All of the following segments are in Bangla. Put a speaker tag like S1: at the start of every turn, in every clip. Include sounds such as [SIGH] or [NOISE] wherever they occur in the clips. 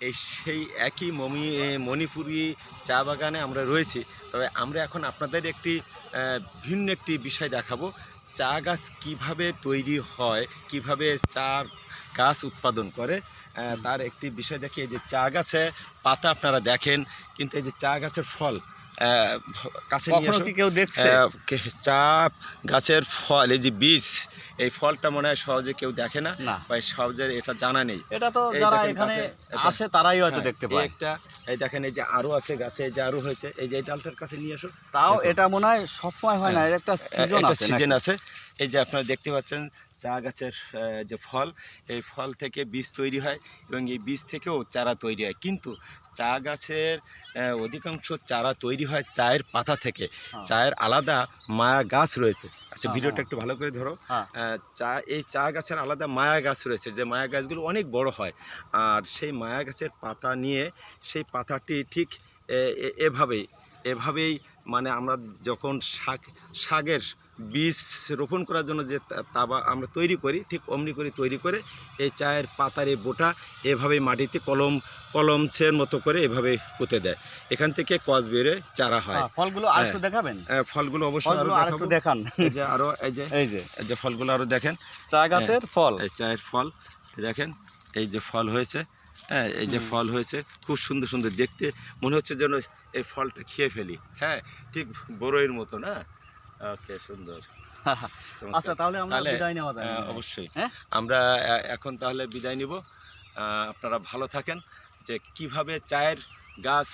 S1: এই সেই একই মমি মণিপুরী চা বাগানে আমরা রয়েছি। তবে আমরা এখন আপনাদের একটি ভিন্ন একটি বিষয় দেখাবো। চা গাছ কীভাবে তৈরি হয় কীভাবে চা গাছ উৎপাদন করে তার একটি বিষয় দেখি এই যে চা গাছে পাতা আপনারা দেখেন কিন্তু এই যে চা গাছের ফল কাছে নিয়ে
S2: কখনো কেউ দেখছে?
S1: চা গাছের ফল এই যে বীজ এই ফলটা মনে হয় সহজে কেউ দেখে না বা সহজে এটা জানা নেই।
S2: এটা তো যারা এখানে আসে তারাই হয়তো
S1: হ্যাঁ,
S2: দেখতে পায়।
S1: একটা এই দেখেন এই যে আরও আছে গাছে এই যে আরও হয়েছে এই যে ডালটার কাছে নিয়ে এসো।
S2: তাও এটা মনে হয় সবসময় হয় না এর একটা সিজন আছে
S1: সিজন আছে। এই যে আপনারা দেখতে পাচ্ছেন চা গাছের যে ফল এই ফল থেকে বীজ তৈরি হয় এবং এই বীজ থেকেও চারা তৈরি হয় কিন্তু চা গাছের অধিকাংশ চারা তৈরি হয় চায়ের পাতা থেকে
S2: হ্যাঁ।
S1: চায়ের আলাদা মায়া গাছ রয়েছে আচ্ছা
S2: হ্যাঁ,
S1: ভিডিওটা
S2: হ্যাঁ।
S1: একটু ভালো করে ধরো। চা এই চা গাছের আলাদা মায়া গাছ রয়েছে যে মায়া গাছগুলো অনেক বড় হয় আর সেই মায়া গাছের পাতা নিয়ে সেই পাতাটি ঠিক এভাবেই এভাবেই মানে আমরা যখন শাক শাকের বীজ রোপণ করার জন্য যে তাবা আমরা তৈরি করি ঠিক অমনি করে তৈরি করে এই চায়ের পাতার এই বোটা এভাবে মাটিতে কলম কলমছের মতো করে এভাবে পুঁতে দেয়। এখান থেকে কস বেড়ে চারা হয়।
S2: হ্যাঁ, ফলগুলো আর দেখাবেন?
S1: ফলগুলো অবশ্যই আরও।
S2: দেখান।
S1: এই যে আরও এই যে
S2: এই যে।
S1: এই যে ফলগুলো আরও দেখেন।
S2: চা গাছের ফল।
S1: এই চায়ের ফল দেখেন এই যে ফল হয়েছে হ্যাঁ এই যে ফল হয়েছে খুব সুন্দর সুন্দর দেখতে। মনে হচ্ছে যেন এই ফলটা খেয়ে ফেলি। হ্যাঁ ঠিক বড়ইয়ের মতো না? ওকে সুন্দর। [LAUGHS]
S2: আচ্ছা তাহলে আমরা বিদায় নেওয়া যায়।
S1: অবশ্যই।
S2: হ্যাঁ?
S1: আমরা এখন তাহলে বিদায় নিব। আপনারা ভালো থাকেন যে কীভাবে চায়ের গাছ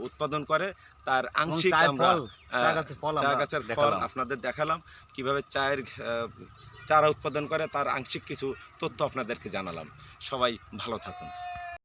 S1: উৎপাদন করে তার আংশিক আমরা
S2: ফল, চা গাছের।
S1: আপনাদের দেখালাম। কীভাবে চায়ের চারা উৎপাদন করে তার আংশিক কিছু তথ্য আপনাদেরকে জানালাম। সবাই ভালো থাকুন।